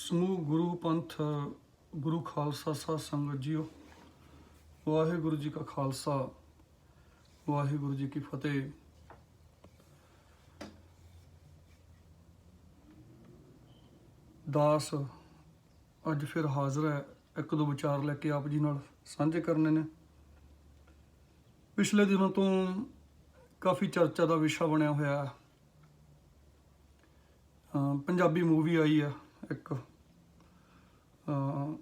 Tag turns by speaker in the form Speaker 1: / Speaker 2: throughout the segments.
Speaker 1: ਸਮੂਹ ਗੁਰੂ ਪੰਥ, ਗੁਰੂ ਖਾਲਸਾ ਸਾਧ ਸੰਗਤ ਜੀਓ। ਵਾਹਿਗੁਰੂ ਜੀ ਕਾ ਖਾਲਸਾ, ਵਾਹਿਗੁਰੂ ਜੀ ਕੀ ਫਤਿਹ। ਦਾਸ ਅੱਜ ਫਿਰ ਹਾਜ਼ਰ ਹੈ ਇੱਕ ਦੋ ਵਿਚਾਰ ਲੈ ਕੇ ਆਪ ਜੀ ਨਾਲ ਸਾਂਝੇ ਕਰਨੇ ਨੇ। ਪਿਛਲੇ ਦਿਨਾਂ ਤੋਂ ਕਾਫੀ ਚਰਚਾ ਦਾ ਵਿਸ਼ਾ ਬਣਿਆ ਹੋਇਆ ਹੈ। ਪੰਜਾਬੀ ਮੂਵੀ ਆਈ ਆ ਇੱਕ।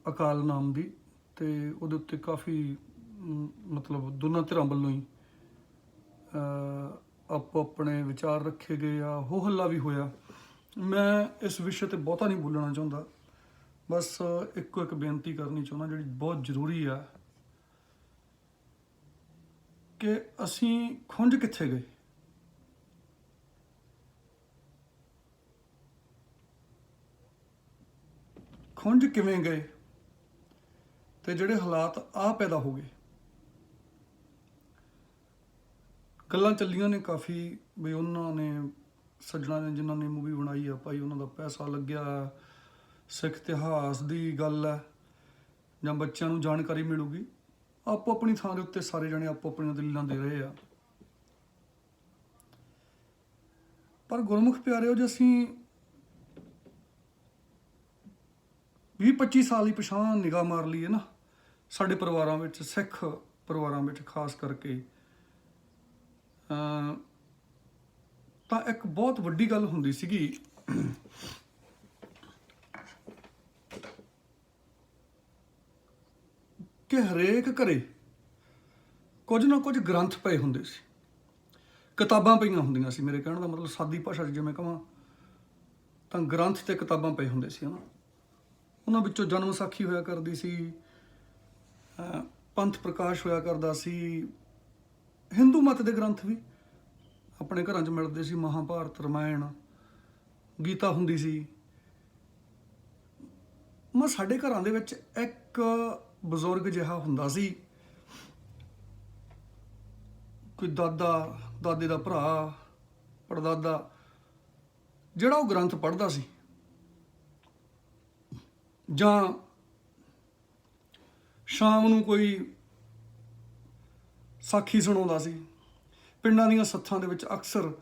Speaker 1: ਅਕਾਲ ਨਾਮ ਦੀ ਤੇ ਉਹਦੇ ਉੱਤੇ ਕਾਫੀ ਮਤਲਬ ਦੋਨਾਂ ਧਿਰਾਂ ਵੱਲੋਂ ਹੀ ਆਪੋ ਆਪਣੇ ਵਿਚਾਰ ਰੱਖੇ ਗਏ ਆ, ਹੋ ਹੱਲਾ ਵੀ ਹੋਇਆ। ਮੈਂ ਇਸ ਵਿਸ਼ੇ ਤੇ ਬਹੁਤਾ ਨਹੀਂ ਬੋਲਣਾ ਚਾਹੁੰਦਾ। ਬਸ ਇੱਕੋ ਇੱਕ ਬੇਨਤੀ ਕਰਨੀ ਚਾਹੁੰਦਾ, ਜਿਹੜੀ ਬਹੁਤ ਜ਼ਰੂਰੀ ਆ, ਕਿ ਅਸੀਂ ਖੁੰਝ ਕਿੱਥੇ ਗਏ? ਖੁੰਝ ਕਿਵੇਂ ਗਏ ਤੇ ਜਿਹੜੇ ਹਾਲਾਤ ਆ ਪੈਦਾ ਹੋ ਗਏ? ਗੱਲਾਂ ਚੱਲੀਆਂ ਨੇ ਕਾਫੀ ਵੀ ਉਹਨਾਂ ਨੇ, ਸੱਜਣਾ ਨੇ ਜਿਨ੍ਹਾਂ ਨੇ ਮੂਵੀ ਬਣਾਈ ਆ, ਭਾਈ ਉਹਨਾਂ ਦਾ ਪੈਸਾ ਲੱਗਿਆ, ਸਿੱਖ ਇਤਿਹਾਸ ਦੀ ਗੱਲ ਹੈ, ਜਾਂ ਬੱਚਿਆਂ ਨੂੰ ਜਾਣਕਾਰੀ ਮਿਲੂਗੀ। ਆਪੋ ਆਪਣੀ ਥਾਂ ਦੇ ਉੱਤੇ ਸਾਰੇ ਜਣੇ ਆਪੋ ਆਪਣੀਆਂ ਦਲੀਲਾਂ ਦੇ ਰਹੇ ਆ। ਪਰ ਗੁਰਮੁਖ ਪਿਆਰਿਓ, ਜੇ ਅਸੀਂ 20 25 ਸਾਲ ਦੀ ਪਛਾਣ ਨਿਗਾਹ ਮਾਰ ਲਈ ਹੈ ਨਾ, ਸਾਡੇ ਪਰਿਵਾਰਾਂ ਵਿੱਚ, ਸਿੱਖ ਪਰਿਵਾਰਾਂ ਵਿੱਚ ਖਾਸ ਕਰਕੇ। ਅਮ ਤਾਂ ਇੱਕ ਬਹੁਤ ਵੱਡੀ ਗੱਲ ਹੁੰਦੀ ਸੀਗੀ। ਕਿ ਹਰੇਕ ਘਰੇ ਕੁਝ ਨਾ ਕੁਝ ਗ੍ਰੰਥ ਪਏ ਹੁੰਦੇ ਸੀ। ਕਿਤਾਬਾਂ ਪਈਆਂ ਹੁੰਦੀਆਂ ਸੀ। ਮੇਰੇ ਕਹਿਣ ਦਾ ਮਤਲਬ ਸਾਦੀ ਭਾਸ਼ਾ 'ਚ ਜਿਵੇਂ ਕਹਾਂ, ਤਾਂ ਗ੍ਰੰਥ ਤੇ ਕਿਤਾਬਾਂ ਪਏ ਹੁੰਦੇ ਸੀ ਹਨਾ ਉਹਨਾਂ ਵਿੱਚੋਂ ਜਨਮ ਸਾਖੀ ਹੋਇਆ ਕਰਦੀ ਸੀ ਪੰਥ ਪ੍ਰਕਾਸ਼ ਹੋਇਆ ਕਰਦਾ ਸੀ। ਹਿੰਦੂ ਮਤ ਦੇ ਗ੍ਰੰਥ ਵੀ ਆਪਣੇ ਘਰਾਂ 'ਚ ਮਿਲਦੇ ਸੀ, ਮਹਾਭਾਰਤ, ਰਮਾਇਣ, ਗੀਤਾ ਹੁੰਦੀ ਸੀ। ਮੈਂ ਸਾਡੇ ਘਰਾਂ ਦੇ ਵਿੱਚ ਇੱਕ ਬਜ਼ੁਰਗ ਜਿਹਾ ਹੁੰਦਾ ਸੀ। ਕੋਈ ਦਾਦਾ, ਦਾਦੇ ਦਾ ਭਰਾ, ਪੜਦਾਦਾ, ਜਿਹੜਾ ਉਹ ਗ੍ਰੰਥ ਪੜ੍ਹਦਾ ਸੀ। ਜਾਂ ਸ਼ਾਮ ਨੂੰ ਕੋਈ ਸਾਖੀ ਸੁਣਾਉਂਦਾ ਸੀ। ਪਿੰਡਾਂ ਦੀਆਂ ਸੱਥਾਂ ਦੇ ਵਿੱਚ ਅਕਸਰ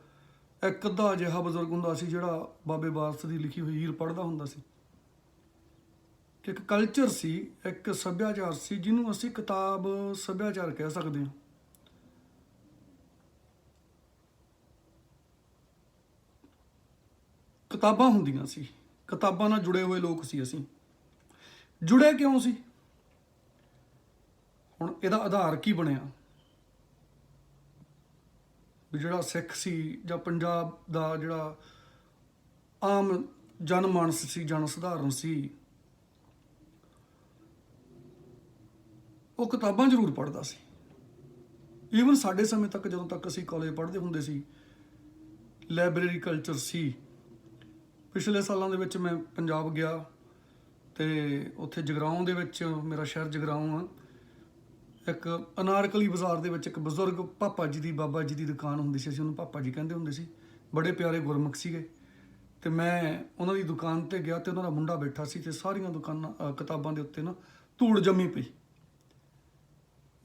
Speaker 1: ਇੱਕ ਅੱਧਾ ਅਜਿਹਾ ਬਜ਼ੁਰਗ ਹੁੰਦਾ ਸੀ, ਜਿਹੜਾ ਬਾਬੇ ਬਾਰਸ ਦੀ ਲਿਖੀ ਹੋਈ ਹੀਰ ਪੜ੍ਹਦਾ ਹੁੰਦਾ ਸੀ। ਕਿ ਇੱਕ ਕਲਚਰ ਸੀ, ਇੱਕ ਸੱਭਿਆਚਾਰ ਸੀ, ਜਿਹਨੂੰ ਅਸੀਂ ਕਿਤਾਬ ਸੱਭਿਆਚਾਰ ਕਹਿ ਸਕਦੇ ਹਾਂ। ਕਿਤਾਬਾਂ ਹੁੰਦੀਆਂ ਸੀ, ਕਿਤਾਬਾਂ ਨਾਲ ਜੁੜੇ ਹੋਏ ਲੋਕ ਸੀ ਅਸੀਂ। ਜੁੜੇ ਕਿਉਂ ਸੀ? ਹੁਣ ਇਹਦਾ ਆਧਾਰ ਕੀ ਬਣਿਆ? ਵੀ ਜਿਹੜਾ ਸਿੱਖ ਸੀ ਜਾਂ ਪੰਜਾਬ ਦਾ ਜਿਹੜਾ ਆਮ ਜਨਮਾਨਸ ਸੀ, ਜਨ ਸਧਾਰਨ ਸੀ, ਉਹ ਕਿਤਾਬਾਂ ਜ਼ਰੂਰ ਪੜ੍ਹਦਾ ਸੀ। ਈਵਨ ਸਾਡੇ ਸਮੇਂ ਤੱਕ ਜਦੋਂ ਤੱਕ ਅਸੀਂ ਕਾਲਜ ਪੜ੍ਹਦੇ ਹੁੰਦੇ ਸੀ, ਲਾਇਬ੍ਰੇਰੀ ਕਲਚਰ ਸੀ। ਪਿਛਲੇ ਸਾਲਾਂ ਦੇ ਵਿੱਚ ਮੈਂ ਪੰਜਾਬ ਗਿਆ। ਤੇ ਉੱਥੇ ਜਗਰਾਉਂ ਦੇ ਵਿੱਚ ਮੇਰਾ ਸ਼ਹਿਰ ਜਗਰਾਉਂ ਆ। ਇੱਕ ਅਨਾਰਕਲੀ ਬਾਜ਼ਾਰ ਦੇ ਵਿੱਚ ਇੱਕ ਬਜ਼ੁਰਗ ਪਾਪਾ ਜੀ ਦੀ, ਬਾਬਾ ਜੀ ਦੀ ਦੁਕਾਨ ਹੁੰਦੀ ਸੀ। ਅਸੀਂ ਉਹਨੂੰ ਪਾਪਾ ਜੀ ਕਹਿੰਦੇ ਹੁੰਦੇ ਸੀ। ਬੜੇ ਪਿਆਰੇ ਗੁਰਮੁਖ ਸੀਗੇ। ਤੇ ਮੈਂ ਉਹਨਾਂ ਦੀ ਦੁਕਾਨ ਤੇ ਗਿਆ ਤੇ ਉਹਨਾਂ ਦਾ ਮੁੰਡਾ ਬੈਠਾ ਸੀ ਤੇ ਸਾਰੀਆਂ ਦੁਕਾਨਾਂ ਕਿਤਾਬਾਂ ਦੇ ਉੱਤੇ ਨਾ ਧੂੜ ਜੰਮੀ ਪਈ।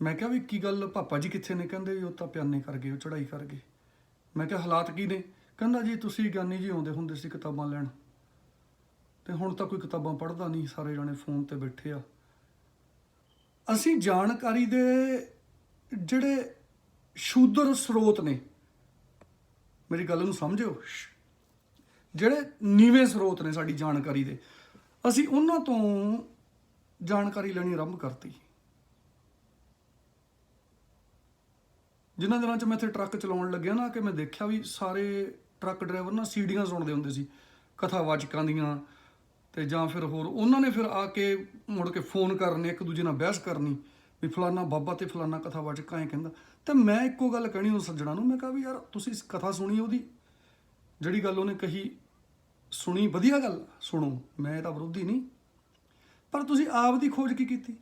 Speaker 1: ਮੈਂ ਕਿਹਾ ਵੀ ਕੀ ਗੱਲ, ਪਾਪਾ ਜੀ ਕਿੱਥੇ ਨੇ? ਕਹਿੰਦੇ ਵੀ ਉਹ ਤਾਂ ਪਿਆਨੇ ਕਰ ਗਏ, ਉਹ ਚੜਾਈ ਕਰ ਗਏ। ਮੈਂ ਕਿਹਾ ਹਾਲਾਤ ਕੀ ਨੇ? ਕਹਿੰਦਾ ਜੀ ਤੁਸੀਂ ਗਿਆਨੀ ਜੀ ਆਉਂਦੇ ਹੁੰਦੇ ਸੀ ਕਿਤਾਬਾਂ ਲੈਣ। ਤੇ ਹੁਣ ਤਾਂ ਕੋਈ ਕਿਤਾਬਾਂ ਪੜ੍ਹਦਾ ਨਹੀਂ, ਸਾਰੇ ਜਣੇ ਫੋਨ ਤੇ ਬੈਠੇ ਆ। ਅਸੀਂ ਜਾਣਕਾਰੀ ਦੇ ਜਿਹੜੇ ਸ਼ੂਦਰ ਸਰੋਤ ਨੇ, ਮੇਰੀ ਗੱਲ ਨੂੰ ਸਮਝਿਓ? ਜਿਹੜੇ ਨੀਵੇਂ ਸਰੋਤ ਨੇ ਸਾਡੀ ਜਾਣਕਾਰੀ ਦੇ, ਅਸੀਂ ਉਹਨਾਂ ਤੋਂ ਜਾਣਕਾਰੀ ਲੈਣੀ ਆਰੰਭ ਕਰਤੀ। ਜਿਨ੍ਹਾਂ ਦਿਨਾਂ 'ਚ ਮੈਂ ਇੱਥੇ ਟਰੱਕ ਚਲਾਉਣ ਲੱਗਿਆ ਨਾ, ਕਿ ਮੈਂ ਦੇਖਿਆ ਵੀ ਸਾਰੇ ਟਰੱਕ ਡਰਾਈਵਰ ਨਾ ਸੀਡੀਆਂ ਸੁਣਦੇ ਹੁੰਦੇ ਸੀ, ਕਥਾਵਾਚਕਾਂ ਦੀਆਂ ਤੇ ਜਾਂ ਫਿਰ ਹੋਰ, ਉਹਨਾਂ ਨੇ ਫਿਰ ਆ ਕੇ ਮੁੜ ਕੇ ਫੋਨ ਕਰਨੇ, ਇੱਕ ਦੂਜੇ ਨਾਲ ਬਹਿਸ ਕਰਨੀ, ਵੀ ਫਲਾਨਾ ਬਾਬਾ ਤੇ ਫਲਾਨਾ ਕਥਾਵਾਚਕ ਐਂ ਕਹਿੰਦਾ। ਤੇ ਮੈਂ ਇੱਕੋ ਗੱਲ ਕਹਿਣੀ ਉਹ ਸੱਜਣਾ ਨੂੰ, ਮੈਂ ਕਿਹਾ ਵੀ ਯਾਰ ਤੁਸੀਂ ਇਸ ਕਥਾ ਸੁਣੀ ਉਹਦੀ? ਜਿਹੜੀ ਗੱਲ ਉਹਨੇ ਕਹੀ, ਸੁਣੀ, ਵਧੀਆ ਗੱਲ, ਸੁਣੋ, ਮੈਂ ਇਹਦਾ ਵਿਰੋਧੀ ਨਹੀਂ। ਪਰ ਤੁਸੀਂ ਆਪ ਦੀ ਖੋਜ ਕੀ ਕੀਤੀ?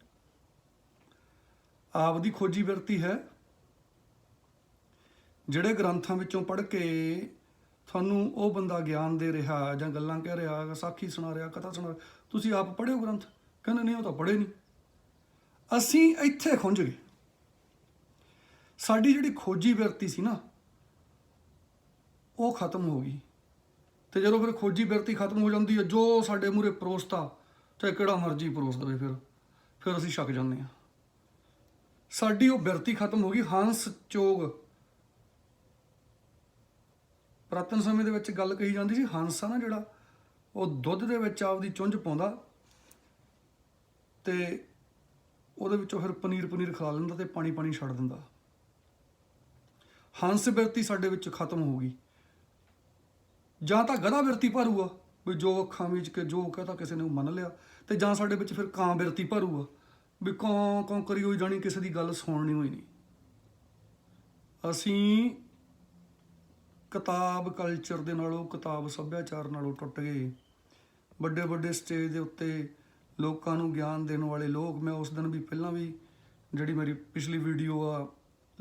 Speaker 1: ਆਪ ਦੀ ਖੋਜੀ ਵਰਤੀ ਹੈ। ਜਿਹੜੇ ਗ੍ਰੰਥਾਂ ਵਿੱਚੋਂ ਪੜ੍ਹ ਕੇ ਤੁਹਾਨੂੰ ਉਹ ਬੰਦਾ ਗਿਆਨ ਦੇ ਰਿਹਾ ਜਾਂ ਗੱਲਾਂ ਕਹਿ ਰਿਹਾ ਸਾਖੀ ਸੁਣਾ ਰਿਹਾ ਕਥਾ ਸੁਣਾ ਰਿਹਾ, ਤੁਸੀਂ ਆਪ ਪੜ੍ਹਿਓ ਗ੍ਰੰਥ? ਕਹਿੰਦੇ ਨਹੀਂ ਉਹ ਤਾਂ ਪੜ੍ਹੇ ਨਹੀਂ। ਅਸੀਂ ਇੱਥੇ ਖੁੰਝ ਗਏ। ਸਾਡੀ ਜਿਹੜੀ ਖੋਜੀ ਬਿਰਤੀ ਸੀ ਨਾ ਉਹ ਖਤਮ ਹੋ ਗਈ। ਤੇ ਜਦੋਂ ਫਿਰ ਖੋਜੀ ਬਿਰਤੀ ਖਤਮ ਹੋ ਜਾਂਦੀ ਹੈ ਜੋ ਸਾਡੇ ਮੂਰੇ ਪਰੋਸਤਾ ਚਾਹੇ ਕਿਹੜਾ ਮਰਜ਼ੀ ਪਰੋਸ ਦੇਵੇ ਫਿਰ ਫਿਰ ਅਸੀਂ ਛੱਕ ਜਾਂਦੇ ਹਾਂ। ਸਾਡੀ ਉਹ ਬਿਰਤੀ ਖਤਮ ਹੋ ਗਈ ਹੰਸ ਚੋਗ। ਪ੍ਰਾਤਨ ਸਮੇਂ ਦੇ ਵਿੱਚ ਗੱਲ ਕਹੀ ਜਾਂਦੀ ਸੀ, ਹੰਸ ਆ ਨਾ ਜਿਹੜਾ, ਉਹ ਦੁੱਧ ਦੇ ਵਿੱਚ ਆਪਦੀ ਚੁੰਝ ਪਾਉਂਦਾ ਤੇ ਉਹਦੇ ਵਿੱਚੋਂ ਫਿਰ ਪਨੀਰ ਪਨੀਰ ਖਾ ਲੈਂਦਾ ਤੇ ਪਾਣੀ ਪਾਣੀ ਛੱਡ ਦਿੰਦਾ। ਹੰਸ ਬਿਰਤੀ ਸਾਡੇ ਵਿੱਚ ਖਤਮ ਹੋ ਗਈ। ਜਾਂ ਤਾਂ ਗਧਾ ਬਿਰਤੀ ਭਰੂਗਾ, ਵੀ ਜੋ ਅੱਖਾਂ ਵਿੱਚ ਕੇ ਜੋ ਕਹਤਾ ਕਿਸੇ ਨੇ ਉਹ ਮੰਨ ਲਿਆ, ਤੇ ਜਾਂ ਸਾਡੇ ਵਿੱਚ ਫਿਰ ਕਾਂ ਬਿਰਤੀ ਭਰੂਗਾ, ਵੀ ਕੌਂ ਕੌਂ ਕਰੀ ਹੋਈ ਜਾਣੀ, ਕਿਸੇ ਦੀ ਗੱਲ ਸੁਣਨੀ ਹੋਈ ਨਹੀਂ। ਅਸੀਂ ਕਿਤਾਬ ਕਲਚਰ ਦੇ ਨਾਲੋਂ, ਕਿਤਾਬ ਸੱਭਿਆਚਾਰ ਨਾਲੋਂ ਟੁੱਟ ਗਏ ਵੱਡੇ ਵੱਡੇ ਸਟੇਜ ਦੇ ਉੱਤੇ ਲੋਕਾਂ ਨੂੰ ਗਿਆਨ ਦੇਣ ਵਾਲੇ ਲੋਕ, ਮੈਂ ਉਸ ਦਿਨ ਵੀ ਪਹਿਲਾਂ ਵੀ ਜਿਹੜੀ ਮੇਰੀ ਪਿਛਲੀ ਵੀਡੀਓ ਆ,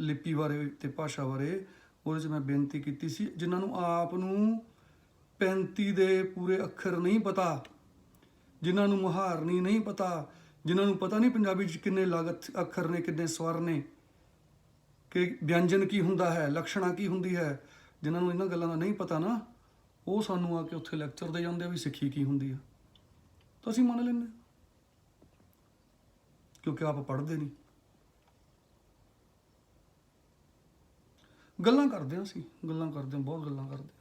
Speaker 1: ਲਿਪੀ ਬਾਰੇ ਤੇ ਭਾਸ਼ਾ ਬਾਰੇ, ਉਹਦੇ 'ਚ ਮੈਂ ਬੇਨਤੀ ਕੀਤੀ ਸੀ, ਜਿਨ੍ਹਾਂ ਨੂੰ ਆਪ ਨੂੰ 35 ਦੇ ਪੂਰੇ ਅੱਖਰ ਨਹੀਂ ਪਤਾ, ਜਿਨ੍ਹਾਂ ਨੂੰ ਮੁਹਾਰਨੀ ਨਹੀਂ ਪਤਾ, ਜਿਨ੍ਹਾਂ ਨੂੰ ਪਤਾ ਨਹੀਂ ਪੰਜਾਬੀ 'ਚ ਕਿੰਨੇ ਲਾਗਤ ਅੱਖਰ ਨੇ, ਕਿੰਨੇ ਸਵਰ ਨੇ, ਕਿ ਵਿਅੰਜਨ ਕੀ ਹੁੰਦਾ ਹੈ, ਲਕਸ਼ਣਾ ਕੀ ਹੁੰਦੀ ਹੈ ਜਿਨ੍ਹਾਂ ਨੂੰ ਇਹਨਾਂ ਗੱਲਾਂ ਦਾ ਨਹੀਂ ਪਤਾ ਨਾ, ਉਹ ਸਾਨੂੰ ਆ ਕੇ ਉੱਥੇ ਲੈਕਚਰ ਦੇ ਜਾਂਦੇ ਆ ਵੀ ਸਿੱਖੀ ਕੀ ਹੁੰਦੀ ਆ। ਤਾਂ ਅਸੀਂ ਮੰਨ ਲੈਂਦੇ ਹਾਂ। ਕਿਉਂਕਿ ਆਪ ਪੜ੍ਹਦੇ ਨਹੀਂ। ਗੱਲਾਂ ਕਰਦੇ ਹਾਂ ਅਸੀਂ, ਗੱਲਾਂ ਕਰਦੇ ਹਾਂ, ਬਹੁਤ ਗੱਲਾਂ ਕਰਦੇ ਹਾਂ।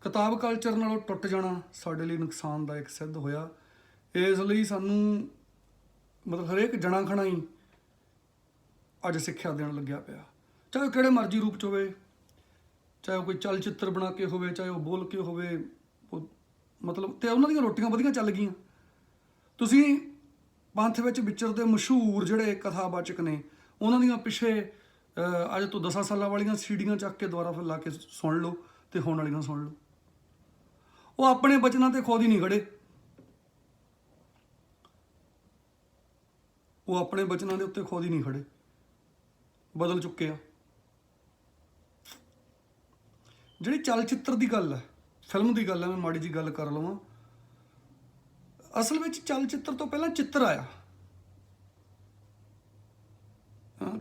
Speaker 1: ਕਿਤਾਬ ਕਲਚਰ ਨਾਲੋਂ ਟੁੱਟ ਜਾਣਾ ਸਾਡੇ ਲਈ ਨੁਕਸਾਨਦਾਇਕ ਸਿੱਧ ਹੋਇਆ। ਇਸ ਲਈ ਸਾਨੂੰ ਮਤਲਬ ਹਰੇਕ ਜਣਾ ਖਣਾ ਹੀ ਅੱਜ ਸਿੱਖਿਆ ਦੇਣ ਲੱਗਿਆ ਪਿਆ। ਚਾਹੇ ਕਿਹੜੇ ਮਰਜ਼ੀ ਰੂਪ ਚ ਹੋਵੇ ਚਾਹੇ ਉਹ ਕੋਈ ਚਲਚਿੱਤਰ ਬਣਾ ਕੇ ਹੋਵੇ, ਚਾਹੇ ਉਹ ਬੋਲ ਕੇ ਹੋਵੇ ਮਤਲਬ ਤੇ ਉਹਨਾਂ ਦੀਆਂ ਰੋਟੀਆਂ ਵਧੀਆ ਚੱਲ ਗਈਆਂ। ਤੁਸੀਂ ਪੰਥ ਵਿੱਚ ਵਿਚਰਦੇ ਮਸ਼ਹੂਰ ਜਿਹੜੇ ਕਥਾਵਾਚਕ ਨੇ, ਉਹਨਾਂ ਦੀਆਂ ਪਿੱਛੇ ਅੱਜ ਤੋਂ 10 ਸਾਲਾਂ ਵਾਲੀਆਂ ਸੀੜੀਆਂ ਚੱਕ ਕੇ ਦੁਬਾਰਾ ਫਿਰ ਲਾ ਕੇ ਸੁਣ ਲਓ ਤੇ ਹੋਣ ਵਾਲੀਆਂ ਸੁਣ ਲਓ। ਉਹ ਆਪਣੇ ਬਚਨਾਂ ਤੇ ਖੁਦ ਹੀ ਨਹੀਂ ਖੜੇ। ਉਹ ਆਪਣੇ ਬਚਨਾਂ ਦੇ ਉੱਤੇ ਖੁਦ ਹੀ ਨਹੀਂ ਖੜੇ। ਬਦਲ ਚੁੱਕੇ ਆ। ਜਿਹੜੀ ਚਲਚਿੱਤਰ ਦੀ ਗੱਲ ਹੈ, ਫਿਲਮ ਦੀ ਗੱਲ ਹੈ, ਮੈਂ ਮਾੜੀ ਜੀ ਗੱਲ ਕਰ ਲਵਾਂ। ਅਸਲ ਵਿੱਚ ਚਲਚਿੱਤਰ ਤੋਂ ਪਹਿਲਾਂ ਚਿੱਤਰ ਆਇਆ।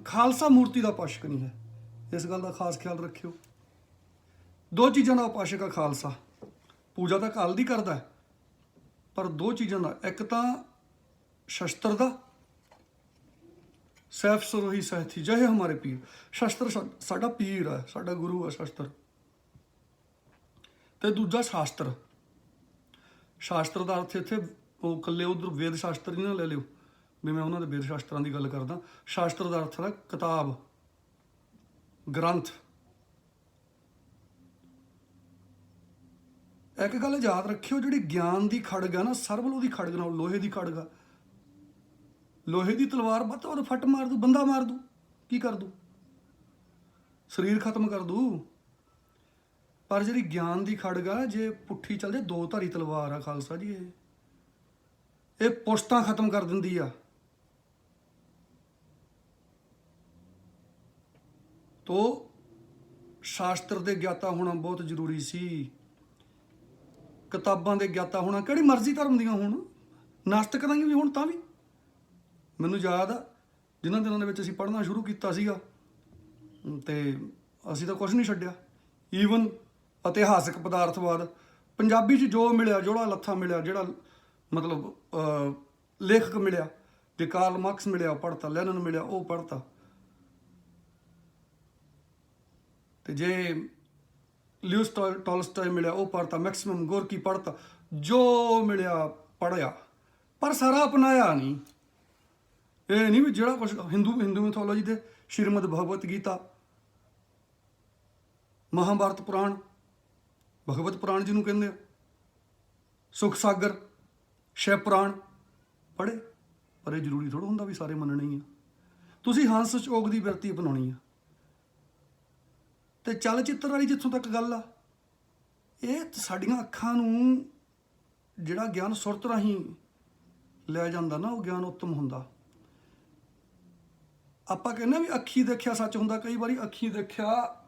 Speaker 1: ਖਾਲਸਾ ਮੂਰਤੀ ਦਾ ਪਾਸ਼ਕ ਨਹੀਂ ਹੈ। ਇਸ ਗੱਲ ਦਾ ਖਾਸ ਖਿਆਲ ਰੱਖਿਓ। ਦੋ ਚੀਜ਼ਾਂ ਦਾ ਉਪਾਸ਼ਕ ਆ ਖਾਲਸਾ। ਪੂਜਾ ਤਾਂ ਕਾਲ ਦੀ ਕਰਦਾ ਪਰ ਦੋ ਚੀਜ਼ਾਂ ਦਾ। ਇੱਕ ਤਾਂ ਸ਼ਸਤਰ ਦਾ। ਸੈਫ ਸਰੋਹੀ ਸਹਿਥੀ, ਜਹੇ ਹਮਾਰੇ ਪੀਰ। ਸ਼ਸਤਰ ਸਾਡਾ ਪੀਰ ਹੈ, ਸਾਡਾ ਗੁਰੂ ਹੈ ਸ਼ਸਤਰ। ਤੇ ਦੂਜਾ ਸ਼ਾਸਤਰ। ਸ਼ਾਸਤਰ ਦਾ ਅਰਥ ਇੱਥੇ, ਉਹ ਕੱਲੇ ਉਧਰ ਵੇਦ ਸ਼ਾਸਤਰ ਨਹੀਂ ਨਾ ਲੈ ਲਿਓ। ਵੀ ਮੈਂ ਉਹਨਾਂ ਦੇ ਵੇਦ ਸ਼ਾਸਤਰਾਂ ਦੀ ਗੱਲ ਕਰਦਾ। ਸ਼ਾਸਤਰ ਦਾ ਅਰਥ ਹੈ ਕਿਤਾਬ, ਗ੍ਰੰਥ। ਇੱਕ ਗੱਲ ਯਾਦ ਰੱਖਿਓ, ਜਿਹੜੀ ਗਿਆਨ ਦੀ ਖੜਗ ਆ ਨਾ ਸਰਬਲ ਦੀ ਖੜਗ ਨਾਲ ਲੋਹੇ ਦੀ ਖੜਗ ਆ। ਲੋਹੇ ਦੀ ਤਲਵਾਰ ਵੱਧ ਤੋਂ ਵੱਧ ਫੱਟ ਮਾਰ ਦੂ, ਬੰਦਾ ਮਾਰ ਦੂ, ਕੀ ਕਰ ਦੂ? ਸਰੀਰ ਖਤਮ ਕਰ ਦੂ। ਪਰ ਜਿਹੜੀ ਗਿਆਨ ਦੀ ਖੜਗ ਆ ਜੇ ਪੁੱਠੀ ਚੱਲ ਜੇ ਦੋ ਧਾਰੀ ਤਲਵਾਰ ਆ ਖਾਲਸਾ ਜੀ ਇਹ। ਇਹ ਪੁਸ਼ਤਾਂ ਖਤਮ ਕਰ ਦਿੰਦੀ ਆ। ਤੋ ਸ਼ਾਸਤਰ ਦੇ ਗਿਆਤਾ ਹੋਣਾ ਬਹੁਤ ਜ਼ਰੂਰੀ ਸੀ। ਕਿਤਾਬਾਂ ਦੇ ਗਿਆਤਾ ਹੋਣਾ, ਕਿਹੜੀ ਮਰਜ਼ੀ ਧਰਮ ਦੀਆਂ ਹੋਣ, ਨਾਸਤਕ ਦੀਆਂ ਵੀ ਹੁਣ ਤਾਂ ਵੀ। ਮੈਨੂੰ ਯਾਦ ਆ, ਜਿਨ੍ਹਾਂ ਦਿਨਾਂ ਦੇ ਵਿੱਚ ਅਸੀਂ ਪੜ੍ਹਨਾ ਸ਼ੁਰੂ ਕੀਤਾ ਸੀਗਾ, ਤੇ ਅਸੀਂ ਤਾਂ ਕੁਝ ਨਹੀਂ ਛੱਡਿਆ। ਈਵਨ ਇਤਿਹਾਸਕ ਪਦਾਰਥਵਾਦ, ਪੰਜਾਬੀ 'ਚ ਜੋ ਮਿਲਿਆ ਜਿਹੜਾ ਲੱਥਾ ਮਿਲਿਆ, ਜਿਹੜਾ ਮਤਲਬ ਲੇਖਕ ਮਿਲਿਆ, ਜੇ ਕਾਰਲ ਮਾਰਕਸ ਮਿਲਿਆ ਪੜ੍ਹਤਾ, ਲੈਨਨ ਮਿਲਿਆ, ਉਹ ਪੜ੍ਹਤਾ। ਤੇ ਜੇ ਲਿਊਸ ਟੋਲ- ਮਿਲਿਆ, ਉਹ ਪੜ੍ਹਤਾ, ਮੈਕਸਿਮਮ ਗੋਰਕੀ ਪੜ੍ਹਤਾ, ਜੋ ਮਿਲਿਆ, ਪੜ੍ਹਿਆ। ਪਰ ਸਾਰਾ ਅਪਣਾਇਆ ਨਹੀਂ। ਇਹ ਨਹੀਂ ਵੀ ਜਿਹੜਾ ਕੁਝ ਹਿੰਦੂ ਹਿੰਦੂ ਮਿਥੋਲੋਜੀ ਦੇ ਸ਼੍ਰੀਮਦ ਭਗਵਤ ਗੀਤਾ, ਮਹਾਭਾਰਤ ਪੁਰਾਣ ਭਗਵਤ ਪੁਰਾਣ ਜਿਹਨੂੰ ਕਹਿੰਦੇ ਆ। ਸੁਖ ਸਾਗਰ ਸ਼ਿਵ ਪੁਰਾਣ, ਪੜ੍ਹੇ? ਪਰ ਇਹ ਜ਼ਰੂਰੀ ਥੋੜਾ ਹੁੰਦਾ ਵੀ ਸਾਰੇ ਮੰਨਣੇ ਹੀ ਆ। ਤੁਸੀਂ ਹੰਸ ਚੋਗ ਦੀ ਬਿਰਤੀ ਅਪਣਾਉਣੀ ਆ। ਤੇ ਚਲਚਿੱਤਰ ਵਾਲੀ ਜਿੱਥੋਂ ਤੱਕ ਗੱਲ ਆ, ਇਹ ਸਾਡੀਆਂ ਅੱਖਾਂ ਨੂੰ ਜਿਹੜਾ ਗਿਆਨ ਸੁਰਤ ਰਾਹੀਂ ਲੈ ਜਾਂਦਾ ਨਾ, ਉਹ ਗਿਆਨ ਉੱਤਮ ਹੁੰਦਾ। ਆਪਾਂ ਕਹਿੰਦੇ ਵੀ ਅੱਖੀ ਦੇਖਿਆ ਸੱਚ ਹੁੰਦਾ, ਕਈ ਵਾਰੀ ਅੱਖੀ ਦੇਖਿਆ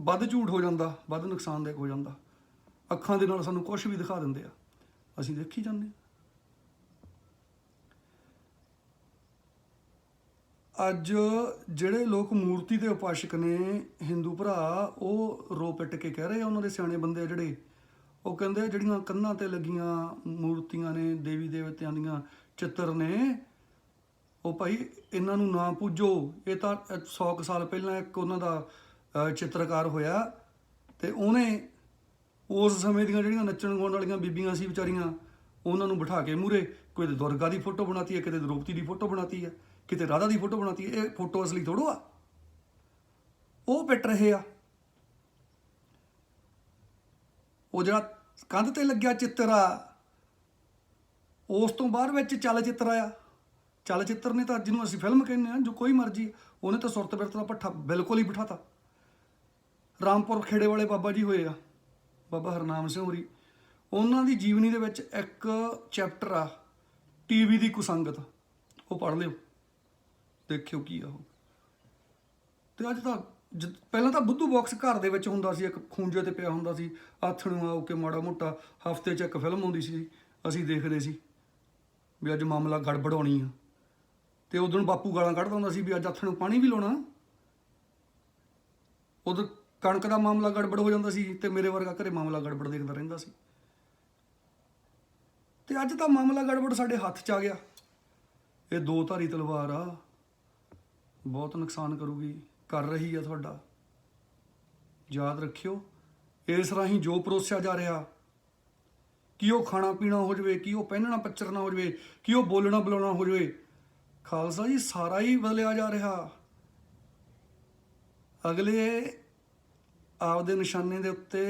Speaker 1: ਵੱਧ ਝੂਠ ਹੋ ਜਾਂਦਾ, ਵੱਧ ਨੁਕਸਾਨਦਾਇਕ ਹੋ ਜਾਂਦਾ। ਅੱਖਾਂ ਦੇ ਨਾਲ ਸਾਨੂੰ ਕੁਝ ਵੀ ਦਿਖਾ ਦਿੰਦੇ ਆ। ਅਸੀਂ ਦੇਖੀ ਜਾਂਦੇ ਹਾਂ। ਅੱਜ ਜਿਹੜੇ ਲੋਕ ਮੂਰਤੀ ਦੇ ਉਪਾਸ਼ਕ ਨੇ, ਹਿੰਦੂ ਭਰਾ, ਉਹ ਰੋ ਪਿੱਟ ਕੇ ਕਹਿ ਰਹੇ ਆ ਉਹਨਾਂ ਦੇ ਸਿਆਣੇ ਬੰਦੇ ਆ ਜਿਹੜੇ। ਉਹ ਕਹਿੰਦੇ ਜਿਹੜੀਆਂ ਕੰਨਾਂ ਤੇ ਲੱਗੀਆਂ ਮੂਰਤੀਆਂ ਨੇ, ਦੇਵੀ ਦੇਵਤਿਆਂ ਦੀਆਂ ਚਿੱਤਰ ਨੇ, ਉਹ ਭਾਈ, ਇਹਨਾਂ ਨੂੰ ਨਾ ਪੂਜੋ। ਇਹ ਤਾਂ 100 ਕੁ ਸਾਲ ਪਹਿਲਾਂ ਇੱਕ ਉਹਨਾਂ ਦਾ ਚਿੱਤਰਕਾਰ ਹੋਇਆ ਤੇ ਉਹਨੇ ਉਸ ਸਮੇਂ ਦੀਆਂ ਜਿਹੜੀਆਂ ਨੱਚਣ ਗਾਉਣ ਵਾਲੀਆਂ ਬੀਬੀਆਂ ਸੀ ਵਿਚਾਰੀਆਂ, ਉਹਨਾਂ ਨੂੰ ਬਿਠਾ ਕੇ ਮੂਰੇ ਕੋਈ ਦੁਰਗਾ ਦੀ ਫੋਟੋ ਬਣਾਤੀ ਹੈ, ਕਿਤੇ ਦ੍ਰੋਪਦੀ ਦੀ ਫੋਟੋ ਬਣਾਤੀ ਹੈ, ਕਿਤੇ ਰਾਧਾ ਦੀ ਫੋਟੋ ਬਣਾਤੀ ਹੈ, ਇਹ ਫੋਟੋ ਅਸਲੀ ਥੋੜੋ ਆ। ਉਹ ਪਿੱਟ ਰਹੇ ਆ। ਉਹ ਜਿਹੜਾ ਕੰਧ ਤੇ ਲੱਗਿਆ ਚਿੱਤਰ ਆ, ਉਸ ਤੋਂ ਬਾਅਦ ਵਿੱਚ ਚੱਲ ਚਿੱਤਰ ਆਇਆ। ਚਲ ਚਿੱਤਰ ਨੇ ਤਾਂ ਜਿਹਨੂੰ ਅਸੀਂ ਫਿਲਮ ਕਹਿੰਦੇ ਆ ਜੋ ਕੋਈ ਮਰਜ਼ੀ, ਉਹਨੇ ਤਾਂ ਸੁਰਤ ਬਿਰਤ ਦਾ ਪੱਠਾ ਬਿਲਕੁਲ ਹੀ ਬਿਠਾਤਾ। ਰਾਮਪੁਰ ਖੇੜੇ ਵਾਲੇ ਬਾਬਾ ਜੀ ਹੋਏ ਆ, ਬਾਬਾ ਹਰਨਾਮ ਸਿੰਘ ਹੋਰੀ। ਉਹਨਾਂ ਦੀ ਜੀਵਨੀ ਦੇ ਵਿੱਚ ਇੱਕ ਚੈਪਟਰ ਆ, ਟੀਵੀ ਦੀ ਕੁਸੰਗਤ। ਉਹ ਪੜ੍ਹ ਲਿਓ, ਦੇਖਿਓ ਕੀ ਆ ਉਹ। ਤੇ ਅੱਜ ਤਾਂ ਜ- ਪਹਿਲਾਂ ਤਾਂ ਬੁੱਧੂ ਬਾਕਸ ਘਰ ਦੇ ਵਿੱਚ ਹੁੰਦਾ ਸੀ, ਇੱਕ ਖੂੰਜੇ ਤੇ ਪਿਆ ਹੁੰਦਾ ਸੀ ਹੱਥ ਨੂੰ ਆਓ ਕੇ ਮਾੜਾ ਮੋਟਾ, ਹਫ਼ਤੇ 'ਚ ਇੱਕ ਫਿਲਮ ਆਉਂਦੀ ਸੀ, ਅਸੀਂ ਦੇਖਦੇ ਸੀ, ਵੀ ਅੱਜ ਮਾਮਲਾ ਗੜਬੜਾਉਣੀ ਹੋਣੀ ਆ। ਤੇ ਉਦੋਂ ਬਾਪੂ ਗਾਲਾਂ ਕੱਢਦਾ ਹੁੰਦਾ ਸੀ ਵੀ ਅੱਜ ਹੱਥ ਨੂੰ ਪਾਣੀ ਵੀ ਲਾਉਣਾ। ਉਦੋਂ ਕਣਕ ਦਾ ਮਾਮਲਾ ਗੜਬੜ ਹੋ ਜਾਂਦਾ ਸੀ ਤੇ ਮੇਰੇ ਵਰਗਾ ਘਰੇ ਮਾਮਲਾ ਗੜਬੜ ਦੇਖਦਾ ਰਹਿੰਦਾ ਸੀ। ਤੇ ਅੱਜ ਤਾਂ ਮਾਮਲਾ ਗੜਬੜ ਸਾਡੇ ਹੱਥ 'ਚ ਆ ਗਿਆ। ਇਹ ਦੋ ਧਾਰੀ ਤਲਵਾਰ ਆ, ਬਹੁਤ ਨੁਕਸਾਨ ਕਰੂਗੀ, ਕਰ ਰਹੀ ਆ ਤੁਹਾਡਾ। ਯਾਦ ਰੱਖਿਓ, ਇਸ ਰਾਹੀਂ ਜੋ ਪਰੋਸਿਆ ਜਾ ਰਿਹਾ, ਕਿ ਉਹ ਖਾਣਾ ਪੀਣਾ ਹੋ ਜਵੇ, ਕਿ ਉਹ ਪਹਿਨਣਾ ਪੱਚਰਨਾ ਹੋ ਜਵੇ, ਕਿ ਉਹ ਬੋਲਣਾ ਬੁਲਾਉਣਾ ਹੋ ਜਵੇ, ਖਾਲਸਾ ਜੀ ਸਾਰਾ ਹੀ ਬਦਲਿਆ ਜਾ ਰਿਹਾ। ਅਗਲੇ ਆਪਦੇ ਨਿਸ਼ਾਨੇ ਦੇ ਉੱਤੇ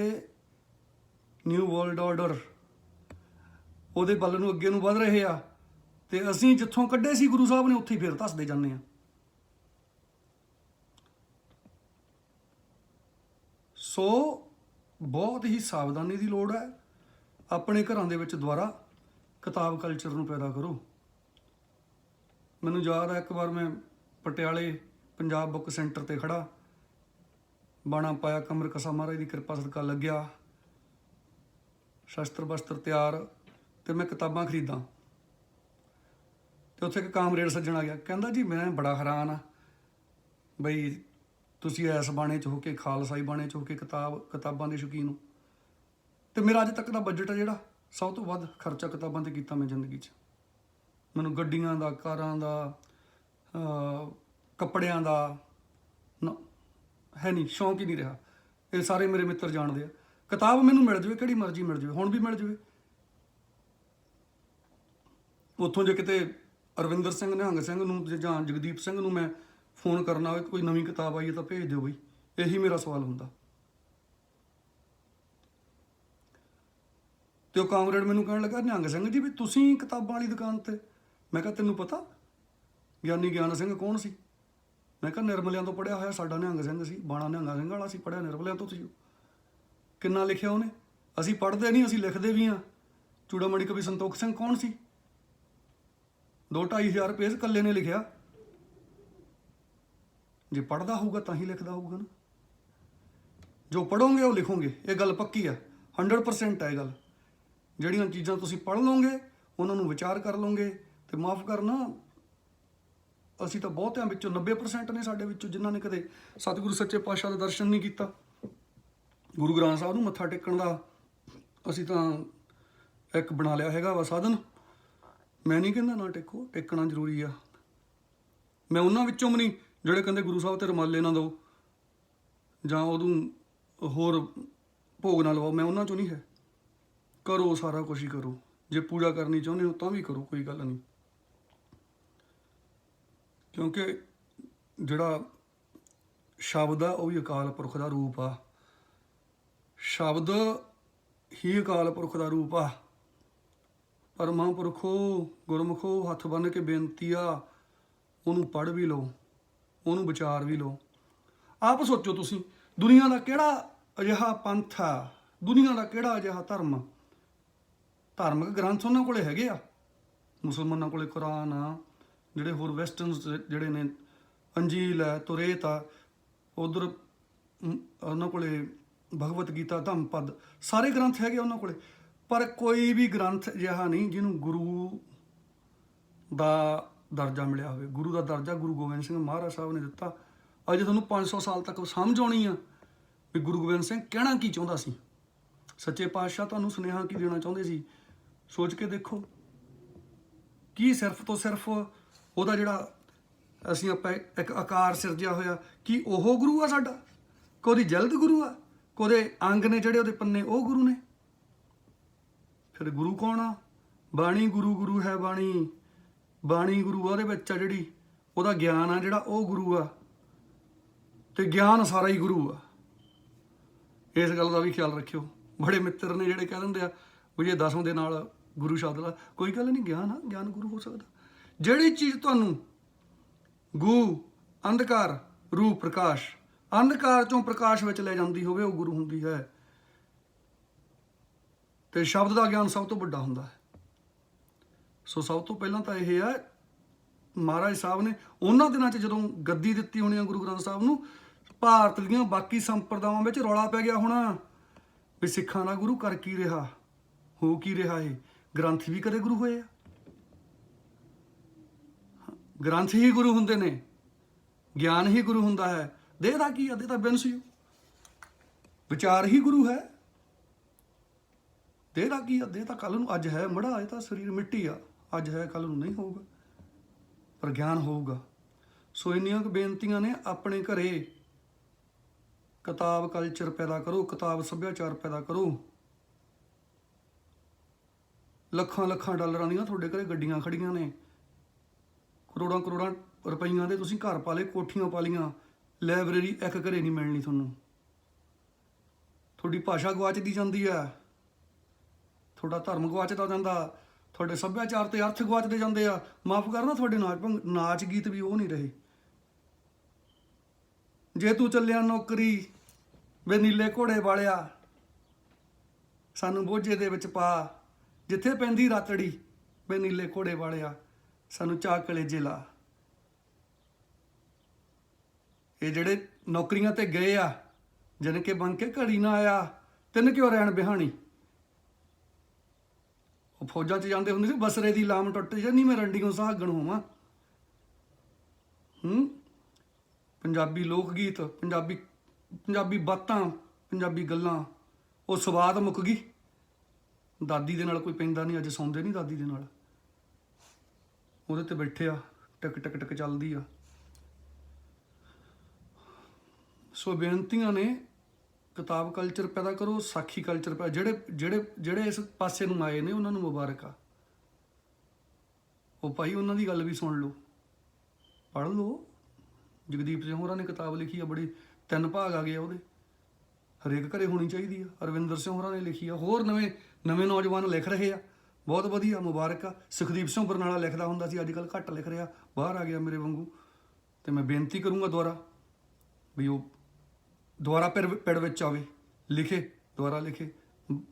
Speaker 1: ਨਿਊ ਵਰਲਡ ਆਰਡਰ ਉਹਦੇ ਵੱਲ ਨੂੰ ਅੱਗੇ ਨੂੰ ਵਧ ਰਹੇ ਆ, ਤੇ ਅਸੀਂ ਜਿੱਥੋਂ ਕੱਢੇ ਸੀ ਗੁਰੂ ਸਾਹਿਬ ਨੇ, ਉੱਥੇ ਹੀ ਫੇਰ ਧੱਸਦੇ ਜਾਂਦੇ ਆ। ਸੋ ਬਹੁਤ ਹੀ ਸਾਵਧਾਨੀ ਦੀ ਲੋੜ ਹੈ, ਆਪਣੇ ਘਰਾਂ ਦੇ ਵਿੱਚ ਦੁਬਾਰਾ ਕਿਤਾਬ ਕਲਚਰ ਨੂੰ ਪੈਦਾ ਕਰੋ। ਮੈਨੂੰ ਯਾਦ ਹੈ, ਇੱਕ ਵਾਰ ਮੈਂ ਪਟਿਆਲੇ ਪੰਜਾਬ ਬੁੱਕ ਸੈਂਟਰ ਤੇ ਖੜਾ ਬਾਣਾ ਪਾਇਆ ਕਮਰ ਕਸਾ ਮਹਾਰਾਜ ਦੀ ਕਿਰਪਾ ਸਦਕਾ ਲੱਗਿਆ। ਸ਼ਸਤਰ ਬਸਤਰ ਤਿਆਰ ਤੇ ਮੈਂ ਕਿਤਾਬਾਂ ਖਰੀਦਾਂ। ਤੇ ਉੱਥੇ ਇੱਕ ਕਾਮਰੇਡ ਸੱਜਣ ਆ ਗਿਆ, ਕਹਿੰਦਾ ਜੀ ਮੈਂ ਬੜਾ ਹੈਰਾਨ ਆ ਬਈ ਤੁਸੀਂ ਐਸ ਬਾਣੇ ਚ ਹੋ ਕੇ, ਖਾਲਸਾਈ ਬਾਣੇ ਚ ਹੋ ਕੇ ਕਿਤਾਬ, ਕਿਤਾਬਾਂ ਦੇ ਸ਼ੌਕੀਨ ਹੋ। ਤੇ ਮੇਰਾ ਅੱਜ ਤੱਕ ਦਾ ਬਜਟ ਆ ਜਿਹੜਾ, ਸਭ ਤੋਂ ਵੱਧ ਖਰਚਾ ਕਿਤਾਬਾਂ ਤੇ ਕੀਤਾ ਮੈਂ ਜ਼ਿੰਦਗੀ 'ਚ। ਮੈਨੂੰ ਗੱਡੀਆਂ ਦਾ, ਕਾਰਾਂ ਦਾ ਕੱਪੜਿਆਂ ਦਾ ਹੈ ਨਹੀਂ, ਸ਼ੌਂਕ ਹੀ ਨਹੀਂ ਰਿਹਾ। ਇਹ ਸਾਰੇ ਮੇਰੇ ਮਿੱਤਰ ਜਾਣਦੇ ਆ। ਕਿਤਾਬ ਮੈਨੂੰ ਮਿਲ ਜਵੇ, ਕਿਹੜੀ ਮਰਜ਼ੀ ਮਿਲ ਜਵੇ, ਹੁਣ ਵੀ ਮਿਲ ਜਵੇ। ਉੱਥੋਂ ਜੇ ਕਿਤੇ ਅਰਵਿੰਦਰ ਸਿੰਘ, ਨਿਹੰਗ ਸਿੰਘ ਨੂੰ ਜਾਂ ਜਗਦੀਪ ਸਿੰਘ ਨੂੰ ਮੈਂ ਫੋਨ ਕਰਨਾ ਹੋਵੇ, ਕੋਈ ਨਵੀਂ ਕਿਤਾਬ ਆਈ ਤਾਂ ਭੇਜ ਦਿਓ ਬਈ। ਇਹੀ ਮੇਰਾ ਸਵਾਲ ਹੁੰਦਾ। ਤੇ ਉਹ ਕਾਮਰੇਡ ਮੈਨੂੰ ਕਹਿਣ ਲੱਗਾ, ਨਿਹੰਗ ਸਿੰਘ ਜੀ, ਵੀ ਤੁਸੀਂ ਕਿਤਾਬਾਂ ਵਾਲੀ ਦੁਕਾਨ ਤੇ? ਮੈਂ ਕਿਹਾ, ਤੈਨੂੰ ਪਤਾ? ਗਿਆਨੀ ਗਿਆਨ ਸਿੰਘ ਕੌਣ ਸੀ? ਮੈਂ ਕਿਹਾ ਨਿਰਮਲਿਆਂ ਤੋਂ ਪੜਿਆ ਹੋਇਆ ਸਾਡਾ ਨਿਹੰਗ ਸਿੰਘ ਸੀ, ਬਾਣਾ ਨਿਹੰਗਾ ਸਿੰਘ ਵਾਲਾ ਸੀ ਪੜਿਆ ਨਿਰਮਲਿਆਂ ਤੋਂ ਸੀ ਕਿੰਨਾ ਲਿਖਿਆ ਉਹਨੇ? ਅਸੀਂ ਪੜ੍ਹਦੇ ਨਹੀਂ, ਅਸੀਂ ਲਿਖਦੇ ਵੀ ਹਾਂ। ਚੂੜਾਮਣੀ ਕਵੀ ਸੰਤੋਖ ਸਿੰਘ ਕੌਣ ਸੀ? ਦੋ ਢਾਈ ਹਜ਼ਾਰ ਪੇਜ ਇਕੱਲੇ ਨੇ ਲਿਖਿਆ। ਜੇ ਪੜਦਾ ਹੋਊਗਾ ਤਾਂ ਹੀ ਲਿਖਦਾ ਹੋਊਗਾ ਨਾ। ਜੋ ਪੜੋਗੇ ਉਹ ਲਿਖੋਗੇ। ਇਹ ਗੱਲ ਪੱਕੀ ਆ। 100% ਹੈ ਇਹ ਗੱਲ। ਜਿਹੜੀਆਂ ਚੀਜ਼ਾਂ ਤੁਸੀਂ ਪੜ੍ਹ ਲਓਗੇ, ਉਹਨਾਂ ਨੂੰ ਵਿਚਾਰ ਕਰ ਲਓਗੇ ਤੇ ਮਾਫ ਕਰਨਾ ਅਸੀਂ ਤਾਂ ਬਹੁਤਿਆਂ ਵਿੱਚੋਂ 90% ਨੇ ਸਾਡੇ ਵਿੱਚੋਂ ਜਿਨ੍ਹਾਂ ਨੇ ਕਦੇ ਸਤਿਗੁਰੂ ਸੱਚੇ ਪਾਤਸ਼ਾਹ ਦਾ ਦਰਸ਼ਨ ਨਹੀਂ ਕੀਤਾ। ਗੁਰੂ ਗ੍ਰੰਥ ਸਾਹਿਬ ਨੂੰ ਮੱਥਾ ਟੇਕਣ ਦਾ ਅਸੀਂ ਤਾਂ ਇੱਕ ਬਣਾ ਲਿਆ ਹੈਗਾ ਵਾ ਸਾਧਨ। ਮੈਂ ਨਹੀਂ ਕਹਿੰਦਾ ਨਾ ਟੇਕੋ, ਟੇਕਣਾ ਜ਼ਰੂਰੀ ਆ। ਮੈਂ ਉਹਨਾਂ ਵਿੱਚੋਂ ਵੀ ਨਹੀਂ, ਜਿਹੜੇ ਕਹਿੰਦੇ ਗੁਰੂ ਸਾਹਿਬ ਤੇ ਰਮਾਲੇ ਨਾ ਦਿਓ ਜਾਂ ਉਹਨੂੰ ਹੋਰ ਭੋਗ ਨਾ ਲਵਾਓ, ਮੈਂ ਉਹਨਾਂ ਚੋਂ ਨਹੀਂ ਹੈ। ਕਰੋ ਸਾਰਾ ਕੁਝ ਹੀ ਕਰੋ। ਜੇ ਪੂਜਾ ਕਰਨੀ ਚਾਹੁੰਦੇ ਹੋ ਤਾਂ ਵੀ ਕਰੋ, ਕੋਈ ਗੱਲ ਨਹੀਂ। ਕਿਉਂਕਿ ਜਿਹੜਾ ਸ਼ਬਦ ਆ, ਉਹ ਵੀ ਅਕਾਲ ਪੁਰਖ ਦਾ ਰੂਪ ਆ। ਸ਼ਬਦ ਹੀ ਅਕਾਲ ਪੁਰਖ ਦਾ ਰੂਪ ਆ। ਪਰ ਮਹਾਂਪੁਰਖੋ ਗੁਰਮੁਖੋ, ਹੱਥ ਬੰਨ ਕੇ ਬੇਨਤੀ ਆ, ਉਹਨੂੰ ਪੜ੍ਹ ਵੀ ਲਓ, ਉਹਨੂੰ ਵਿਚਾਰ ਵੀ ਲਓ। ਆਪ ਸੋਚੋ ਤੁਸੀਂ, ਦੁਨੀਆ ਦਾ ਕਿਹੜਾ ਅਜਿਹਾ ਪੰਥ ਆ? ਦੁਨੀਆ ਦਾ ਕਿਹੜਾ ਅਜਿਹਾ ਧਰਮ? ਧਾਰਮਿਕ ਗ੍ਰੰਥ ਉਹਨਾਂ ਕੋਲੇ ਹੈਗੇ ਆ। ਮੁਸਲਮਾਨਾਂ ਕੋਲੇ ਕੁਰਾਨ ਆ ਜਿਹੜੇ ਹੋਰ ਵੈਸਟਰਨ ਜਿਹੜੇ ਨੇ, ਅੰਜੀਲ ਹੈ, ਤੁਰੇਤ ਆ, ਉਧਰ ਉਹਨਾਂ ਕੋਲੇ ਭਗਵਤ ਗੀਤਾ, ਧੰਮਪਦ, ਸਾਰੇ ਗ੍ਰੰਥ ਹੈਗੇ ਉਹਨਾਂ ਕੋਲੇ, ਪਰ ਕੋਈ ਵੀ ਗ੍ਰੰਥ ਅਜਿਹਾ ਨਹੀਂ ਜਿਹਨੂੰ ਗੁਰੂ ਦਾ ਦਰਜਾ ਮਿਲਿਆ ਹੋਵੇ। ਗੁਰੂ ਦਾ ਦਰਜਾ ਗੁਰੂ ਗੋਬਿੰਦ ਸਿੰਘ ਮਹਾਰਾਜ ਸਾਹਿਬ ਨੇ ਦਿੱਤਾ। ਅਜੇ ਤੁਹਾਨੂੰ 500 ਸਾਲ ਤੱਕ ਸਮਝ ਆਉਣੀ ਆ ਵੀ ਗੁਰੂ ਗੋਬਿੰਦ ਸਿੰਘ ਕਹਿਣਾ ਕੀ ਚਾਹੁੰਦਾ ਸੀ। ਸੱਚੇ ਪਾਤਸ਼ਾਹ ਤੁਹਾਨੂੰ ਸੁਨੇਹਾ ਕੀ ਦੇਣਾ ਚਾਹੁੰਦੇ ਸੀ? ਸੋਚ ਕੇ ਦੇਖੋ। ਕੀ ਸਿਰਫ ਤੋਂ ਸਿਰਫ ਉਹਦਾ ਜਿਹੜਾ ਅਸੀਂ ਆਪਾਂ ਇੱਕ ਆਕਾਰ ਸਿਰਜਿਆ ਹੋਇਆ ਕਿ ਉਹ ਗੁਰੂ ਆ ਸਾਡਾ? ਕਿ ਜਲਦ ਗੁਰੂ ਆ? ਕਿ ਅੰਗ ਨੇ ਜਿਹੜੇ ਉਹਦੇ ਪੰਨੇ ਉਹ ਗੁਰੂ ਨੇ? ਫਿਰ ਗੁਰੂ ਕੌਣ ਆ? ਬਾਣੀ ਗੁਰੂ ਗੁਰੂ ਹੈ ਬਾਣੀ। ਬਾਣੀ ਗੁਰੂ ਆ, ਉਹਦੇ ਵਿੱਚ ਆ ਜਿਹੜੀ ਉਹਦਾ ਗਿਆਨ ਆ ਜਿਹੜਾ ਉਹ ਗੁਰੂ ਆ। ਤੇ ਗਿਆਨ ਸਾਰਾ ਹੀ ਗੁਰੂ ਆ। ਇਸ ਗੱਲ ਦਾ ਵੀ ਖਿਆਲ ਰੱਖਿਓ। ਬੜੇ ਮਿੱਤਰ ਨੇ ਜਿਹੜੇ ਕਹਿ ਦਿੰਦੇ ਆ ਵੀ ਜੇ ਦਸੋਂ ਦੇ ਨਾਲ ਗੁਰੂ ਸ਼ਬਦ ਲਾ ਕੋਈ ਗੱਲ ਨਹੀਂ ਗਿਆਨ ਆ ਗਿਆਨ ਗੁਰੂ ਹੋ ਸਕਦਾ। ਜਿਹੜੀ ਚੀਜ਼ ਤੁਹਾਨੂੰ ਗੂ, ਅੰਧਕਾਰ ਰੂਹ ਪ੍ਰਕਾਸ਼, ਅੰਧਕਾਰ ਚੋਂ ਪ੍ਰਕਾਸ਼ ਵਿੱਚ ਲੈ ਜਾਂਦੀ ਹੋਵੇ, ਉਹ ਗੁਰੂ ਹੁੰਦੀ ਹੈ। ਤੇ ਸ਼ਬਦ ਦਾ ਗਿਆਨ ਸਭ ਤੋਂ ਵੱਡਾ ਹੁੰਦਾ ਹੈ। ਸੋ ਸਭ ਤੋਂ ਪਹਿਲਾਂ ਤਾਂ ਇਹ ਹੈ ਮਹਾਰਾਜ ਸਾਹਿਬ ਨੇ ਉਹਨਾਂ ਦਿਨਾਂ 'ਚ ਜਦੋਂ ਗੱਦੀ ਦਿੱਤੀ ਹੋਣੀ ਆ ਗੁਰੂ ਗ੍ਰੰਥ ਸਾਹਿਬ ਨੂੰ, ਭਾਰਤ ਦੀਆਂ ਬਾਕੀ ਸੰਪਰਦਾਵਾਂ ਵਿੱਚ ਰੌਲਾ ਪੈ ਗਿਆ ਹੋਣਾ, ਵੀ ਸਿੱਖਾਂ ਦਾ ਗੁਰੂ ਕਰ ਕੀ ਰਿਹਾ, ਹੋ ਕੀ ਰਿਹਾ ਇਹ, ਗ੍ਰੰਥ ਵੀ ਕਦੇ ਗੁਰੂ ਹੋਏ ਆ। ਗ੍ਰੰਥ ਹੀ ਗੁਰੂ ਹੁੰਦੇ ਨੇ, ਗਿਆਨ ਹੀ ਗੁਰੂ ਹੁੰਦਾ ਹੈ। ਦੇਹ ਦਾ ਕੀ ਆ? ਦੇਹ ਤਾਂ ਬਿਨਸੀ ਵਿਚਾਰ ਹੀ ਗੁਰੂ ਹੈ। ਦੇਹ ਦਾ ਕੀ ਆ? ਦੇਹ ਤਾਂ ਕੱਲ ਨੂੰ ਅੱਜ ਹੈ। ਮੜਾ ਇਹ ਤਾਂ ਸਰੀਰ ਮਿੱਟੀ ਆ। ਅੱਜ ਹੈ ਕੱਲ ਨੂੰ ਨਹੀਂ ਹੋਊਗਾ। ਪਰ ਗਿਆਨ ਹੋਊਗਾ। ਸੋ ਇੰਨੀਆਂ ਕੁ ਬੇਨਤੀਆਂ ਨੇ ਆਪਣੇ ਘਰੇ। ਕਿਤਾਬ ਕਲਚਰ ਪੈਦਾ ਕਰੋ, ਕਿਤਾਬ ਸੱਭਿਆਚਾਰ ਪੈਦਾ ਕਰੋ। ਲੱਖਾਂ ਲੱਖਾਂ ਡਾਲਰਾਂ ਦੀਆਂ ਤੁਹਾਡੇ ਘਰੇ ਗੱਡੀਆਂ ਖੜੀਆਂ ਨੇ। ਕਰੋੜਾਂ ਕਰੋੜਾਂ ਰੁਪਈਆਂ ਦੇ ਤੁਸੀਂ ਘਰ ਪਾ ਲਏ ਕੋਠੀਆਂ ਪਾ ਲੀਆਂ ਲਾਇਬ੍ਰੇਰੀ ਇੱਕ ਘਰੇ ਨਹੀਂ ਮਿਲਣੀ ਤੁਹਾਨੂੰ। ਤੁਹਾਡੀ ਭਾਸ਼ਾ ਗਵਾਚਦੀ ਜਾਂਦੀ ਆ ਤੁਹਾਡਾ ਧਰਮ ਗਵਾਚਦਾ ਜਾਂਦਾ। ਤੁਹਾਡੇ ਸੱਭਿਆਚਾਰ ਤੇ ਅਰਥ ਗਵਾਚਦੇ ਜਾਂਦੇ ਆ। ਮਾਫ ਕਰਨਾ ਤੁਹਾਡੇ ਨਾਚ ਭੰਗ- ਨਾਚ ਗੀਤ ਵੀ ਉਹ ਨਹੀਂ ਰਹੇ। ਜੇ ਤੂੰ ਚੱਲਿਆ ਨੌਕਰੀ, ਵੇ ਨੀਲੇ ਘੋੜੇ ਵਾਲਿਆ, ਸਾਨੂੰ ਬੋਝੇ ਦੇ ਵਿੱਚ ਪਾ। ਜਿੱਥੇ ਪੈਂਦੀ ਰਾਤੜੀ, ਵੇ ਨੀਲੇ ਘੋੜੇ ਵਾਲਿਆ। ਸਾਨੂੰ ਚਾਹ ਕਲੇਜੇ ਲਾ। ਇਹ ਜਿਹੜੇ ਨੌਕਰੀਆਂ ਤੇ ਗਏ ਆ ਜਨ ਕੇ ਬਣ ਕੇ ਘੜੀ ਨਾ ਆਇਆ, ਤਿੰਨ ਕਿਉਂ ਰਹਿਣ ਬਿਹਾਣੀ? ਉਹ ਫੌਜਾਂ 'ਚ ਜਾਂਦੇ ਹੁੰਦੇ ਸੀ, ਬਸਰੇ ਦੀ ਲਾਮ ਟੁੱਟ ਜਾਂਦੀ ਮੈਂ ਰੰਡੀਆਂ ਸਹਾਗਣ ਹੋਵਾਂ। ਹੂੰ? ਪੰਜਾਬੀ ਲੋਕ ਗੀਤ ਪੰਜਾਬੀ ਪੰਜਾਬੀ ਬਾਤਾਂ, ਪੰਜਾਬੀ ਗੱਲਾਂ, ਉਹ ਸਵਾਦ ਮੁੱਕ ਗਈ। ਦਾਦੀ ਦੇ ਨਾਲ ਕੋਈ ਪੈਂਦਾ ਨਹੀਂ, ਅੱਜ ਸੌਂਦੇ ਨਹੀਂ ਦਾਦੀ ਦੇ ਨਾਲ। ਉਹਦੇ ਤੇ ਬੈਠੇ ਆ, ਟਕ ਟਕ ਟਕ ਚੱਲਦੀ ਆ। ਸੋ ਬੇਨਤੀਆਂ ਨੇ, ਕਿਤਾਬ ਕਲਚਰ ਪੈਦਾ ਕਰੋ, ਸਾਖੀ ਕਲਚਰ ਪੈਦਾ ਜਿਹੜੇ ਜਿਹੜੇ ਜਿਹੜੇ ਇਸ ਪਾਸੇ ਨੂੰ ਆਏ ਨੇ, ਉਹਨਾਂ ਨੂੰ ਮੁਬਾਰਕ ਆ। ਉਹ ਭਾਈ, ਉਹਨਾਂ ਦੀ ਗੱਲ ਵੀ ਸੁਣ ਲਓ। ਪੜ੍ਹ ਲਓ। ਜਗਦੀਪ ਸਿੰਘ ਹੋਰਾਂ ਨੇ ਕਿਤਾਬ ਲਿਖੀ ਆ, ਬੜੇ, ਤਿੰਨ ਭਾਗ ਆ ਗਏ ਆ ਉਹਦੇ। ਹਰੇਕ ਘਰੇ ਹੋਣੀ ਚਾਹੀਦੀ ਆ। ਅਰਵਿੰਦਰ ਸਿੰਘ ਹੋਰਾਂ ਨੇ ਲਿਖੀ ਆ। ਹੋਰ ਨਵੇਂ ਨਵੇਂ ਨੌਜਵਾਨ ਲਿਖ ਰਹੇ ਆ। ਬਹੁਤ ਵਧੀਆ, ਮੁਬਾਰਕ ਆ। ਸੁਖਦੀਪ ਸਿੰਘ ਬਰਨਾਲਾ ਲਿਖਦਾ ਹੁੰਦਾ ਸੀ, ਅੱਜ ਕੱਲ ਘੱਟ ਲਿਖ ਰਿਹਾ। ਬਾਹਰ ਆ ਗਿਆ ਮੇਰੇ ਵਾਂਗੂ। ਤੇ ਮੈਂ ਬੇਨਤੀ ਕਰੂੰਗਾ ਦੁਬਾਰਾ ਵੀ ਉਹ ਦੁਬਾਰਾ ਪਿੜ ਪਿੜ ਵਿੱਚ ਆਵੇ। ਲਿਖੇ, ਦੁਬਾਰਾ ਲਿਖੇ।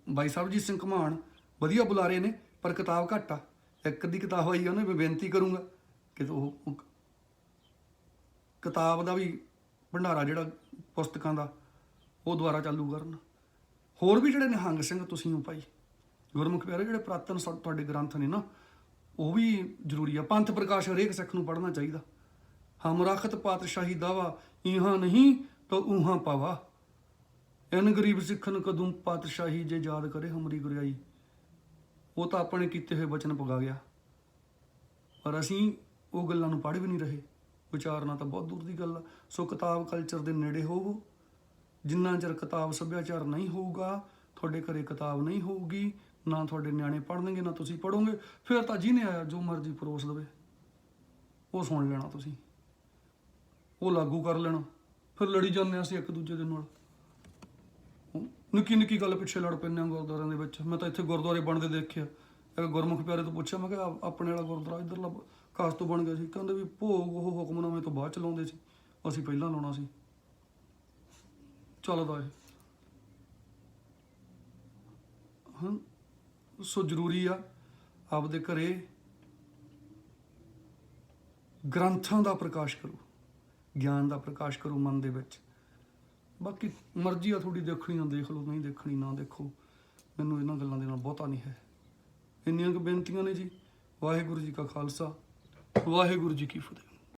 Speaker 1: ਬਾਈ ਸਾਹਿਬਜੀਤ ਸਿੰਘ ਘਮਾਣ ਵਧੀਆ ਬੁਲਾਰੇ ਨੇ, ਪਰ ਕਿਤਾਬ ਘੱਟ ਆ। ਇੱਕ ਅੱਧੀ ਕਿਤਾਬ ਆਈ ਆ, ਉਹਨੇ ਮੈਂ ਬੇਨਤੀ ਕਰੂੰਗਾ ਕਿ ਉਹ ਉਹ ਕਿਤਾਬ ਦਾ ਵੀ ਭੰਡਾਰਾ ਜਿਹੜਾ ਪੁਸਤਕਾਂ ਦਾ, ਉਹ ਦੁਬਾਰਾ ਚਾਲੂ ਕਰਨ। ਹੋਰ ਵੀ ਜਿਹੜੇ ਨਿਹੰਗ ਸਿੰਘ, ਤੁਸੀਂ ਹੋ ਭਾਈ। ਗੁਰਮੁਖ ਪਿਆਰੇ, ਜਿਹੜੇ ਪ੍ਰਾਤਨ ਸਾ- ਤੁਹਾਡੇ ਗ੍ਰੰਥ ਨੇ ਨਾ, ਉਹ ਵੀ ਜ਼ਰੂਰੀ ਆ। ਪੰਥ ਪ੍ਰਕਾਸ਼ ਹਰੇਕ ਸਿੱਖ ਨੂੰ ਪੜ੍ਹਨਾ ਚਾਹੀਦਾ। ਹਮਰਖਤ ਪਾਤਸ਼ਾਹੀ ਦਾਵਾ ਇਹਾਂ ਨਹੀਂ ਤਾਂ ਉਹਾਂ ਪਾਵਾ। ਐਨ ਗਰੀਬ ਸਿੱਖਨ ਕਦੋਂ ਪਾਤਸ਼ਾਹੀ ਜੇ ਯਾਦ ਕਰੇ ਹਮਰੀ ਗੁਰਿਆਈ। ਉਹ ਤਾਂ ਆਪਣੇ ਕੀਤੇ ਹੋਏ ਬਚਨ ਪੁਗਾ ਗਿਆ। ਪਰ ਅਸੀਂ ਉਹ ਗੱਲਾਂ ਨੂੰ ਪੜ੍ਹ ਵੀ ਨਹੀਂ ਰਹੇ। ਵਿਚਾਰਨਾ ਤਾਂ ਬਹੁਤ ਦੂਰ ਦੀ ਗੱਲ ਆ। ਸੋ ਕਿਤਾਬ ਕਲਚਰ ਦੇ ਨੇੜੇ ਹੋਵੋ। ਜਿੰਨਾ ਚਿਰ ਕਿਤਾਬ ਸੱਭਿਆਚਾਰ ਨਹੀਂ ਹੋਊਗਾ, ਤੁਹਾਡੇ ਘਰੇ ਕਿਤਾਬ ਨਹੀਂ ਹੋਊਗੀ ਨਾ ਤੁਹਾਡੇ ਨਿਆਣੇ ਪੜ੍ਹਨਗੇ, ਨਾ ਤੁਸੀਂ ਪੜੋਗੇ ਫਿਰ ਤਾਂ ਜਿਹਨੇ ਆਇਆ, ਜੋ ਮਰਜ਼ੀ ਪਰੋਸ ਦੇਵੇ ਉਹ ਸੁਣ ਲੈਣਾ ਤੁਸੀਂ। ਉਹ ਲਾਗੂ ਕਰ ਲੈਣਾ। ਫਿਰ ਲੜੀ ਜਾਂਦੇ ਅਸੀਂ ਇੱਕ ਦੂਜੇ ਦੇ ਨਾਲ। ਨਿੱਕੀ ਨਿੱਕੀ ਗੱਲ ਪਿੱਛੇ ਲੜ ਪੈਂਦੇ ਆ ਗੁਰਦੁਆਰਿਆਂ ਦੇ ਵਿੱਚ। ਮੈਂ ਤਾਂ ਇੱਥੇ ਗੁਰਦੁਆਰੇ ਬਣਦੇ ਦੇਖਿਆ। ਇੱਕ ਗੁਰਮੁਖ ਪਿਆਰੇ ਤੋਂ ਪੁੱਛਿਆ, ਮੈਂ ਕਿਹਾ ਆਪਣੇ ਵਾਲਾ ਗੁਰਦੁਆਰਾ ਇਧਰਲਾ ਕਾਸ ਤੋਂ ਬਣ ਗਿਆ ਸੀ? ਕਹਿੰਦੇ ਵੀ ਭੋਗ ਉਹ ਹੁਕਮਨਾਮੇ ਤੋਂ ਬਾਅਦ ਚ ਲਾਉਂਦੇ ਸੀ। ਅਸੀਂ ਪਹਿਲਾਂ ਲਾਉਣਾ ਸੀ। ਚੱਲਦਾ ਇਹ। ਹਾਂ ਸੋ ਜ਼ਰੂਰੀ ਆ ਆਪਦੇ ਘਰੇ ਗ੍ਰੰਥਾਂ ਦਾ ਪ੍ਰਕਾਸ਼ ਕਰੋ, ਗਿਆਨ ਦਾ ਪ੍ਰਕਾਸ਼ ਕਰੋ ਮਨ ਦੇ ਵਿੱਚ। ਬਾਕੀ ਮਰਜ਼ੀ ਆ ਤੁਹਾਡੀ ਦੇਖਣੀ ਨਾ ਦੇਖ ਲਓ, ਨਹੀਂ ਦੇਖਣੀ ਨਾ ਦੇਖੋ। ਮੈਨੂੰ ਇਹਨਾਂ ਗੱਲਾਂ ਦੇ ਨਾਲ ਬਹੁਤਾ ਨਹੀਂ ਹੈ। ਇੰਨੀਆਂ ਕੁ ਬੇਨਤੀਆਂ ਨੇ ਜੀ। ਵਾਹਿਗੁਰੂ ਜੀ ਕਾ ਖਾਲਸਾ, ਵਾਹਿਗੁਰੂ ਜੀ ਕੀ ਫਤਿਹ।